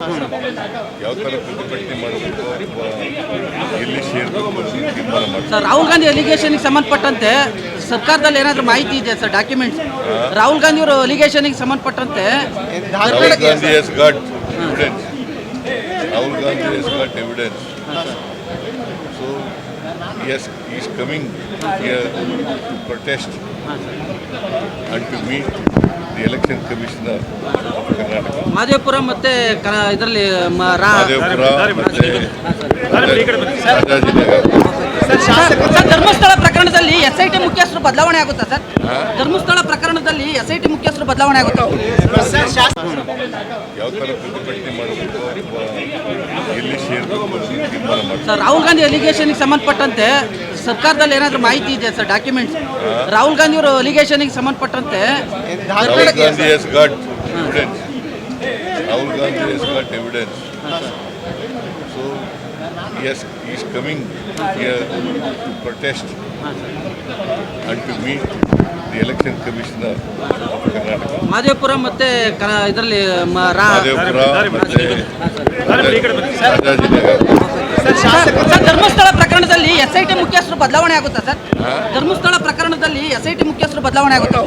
ಯಾವ ಥರ ಪ್ರತಿಭಟನೆ ಮಾಡಬೇಕು ಅಥವಾ ಎಲ್ಲಿ ಸೇರಬೇಕು ತೀರ್ಮಾನ ಮಾಡ್ತಾರೆ ಸರ್ ರಾಹುಲ್ ಗಾಂಧಿ ಅಲಿಗೇಷನ್ಗೆ ಸಂಬಂಧಪಟ್ಟಂತೆ ಸರ್ಕಾರದಲ್ಲಿ ಏನಾದರೂ ಮಾಹಿತಿ ಇದೆ ಸರ್ ಡಾಕ್ಯುಮೆಂಟ್ಸ್ ರಾಹುಲ್ ಗಾಂಧಿ ಅವರು ಅಲಿಗೇಷನ್ಗೆ ಸಂಬಂಧಪಟ್ಟಂತೆ Rahul Gandhi has got evidence Rahul Gandhi has got evidence so he's is coming to protest and to meet the election commissioner of Karnataka Mahadevapura ಮತ್ತೆ ಇದರಲ್ಲಿ ಮಾದೇವಪುರ ಮತ್ತು ರಾಜಾಜಿನಗರ ಸರ್. ಧರ್ಮಸ್ಥಳ ಪ್ರಕರಣದಲ್ಲಿ ಎಸ್ ಐ ಟಿ ಮುಖ್ಯಸ್ಥರು ಬದಲಾವಣೆ ಆಗುತ್ತಾ ಸರ್? ಧರ್ಮಸ್ಥಳ ಪ್ರಕರಣದಲ್ಲಿ ಎಸ್ ಐ ಟಿ ಮುಖ್ಯಸ್ಥರು ಬದಲಾವಣೆ ಆಗುತ್ತಾ? ಯಾವ ಥರ ಪ್ರತಿಭಟನೆ ಮಾಡಬೇಕು ಅಥವಾ ಎಲ್ಲಿ ಸೇರಬೇಕು ಅಂತ ತೀರ್ಮಾನ ಮಾಡ್ತಾರೆ ಸರ್ ರಾಹುಲ್ ಗಾಂಧಿ ಅಲಿಗೇಷನ್ಗೆ ಸಂಬಂಧಪಟ್ಟಂತೆ ಸರ್ಕಾರದಲ್ಲಿ ಏನಾದರೂ ಮಾಹಿತಿ ಇದೆಯಾ ಸರ್ ಡಾಕ್ಯುಮೆಂಟ್ಸ್ ರಾಹುಲ್ ಗಾಂಧಿ ಅವರು ಅಲಿಗೇಷನ್ಗೆ ಸಂಬಂಧಪಟ್ಟಂತೆ Rahul Gandhi has got evidence Rahul Gandhi has got evidence so he's is coming here to protest and to meet the election commissioner of Karnataka Mahadevapura ಮತ್ತೆ ಇದರಲ್ಲಿ ರಾಜಾಜಿನಗರ ಸರ್ ಧರ್ಮಸ್ಥಳ ಪ್ರಕರಣದಲ್ಲಿ ಎಸ್ ಐ ಟಿ ಮುಖ್ಯಸ್ಥರು ಬದಲಾವಣೆ ಆಗುತ್ತಾ sir? Dharmasthala ಪ್ರಕರಣದಲ್ಲಿ S I T ಮುಖ್ಯಸ್ಥರು ಬದಲಾವಣೆ ಆಗುತ್ತಾ?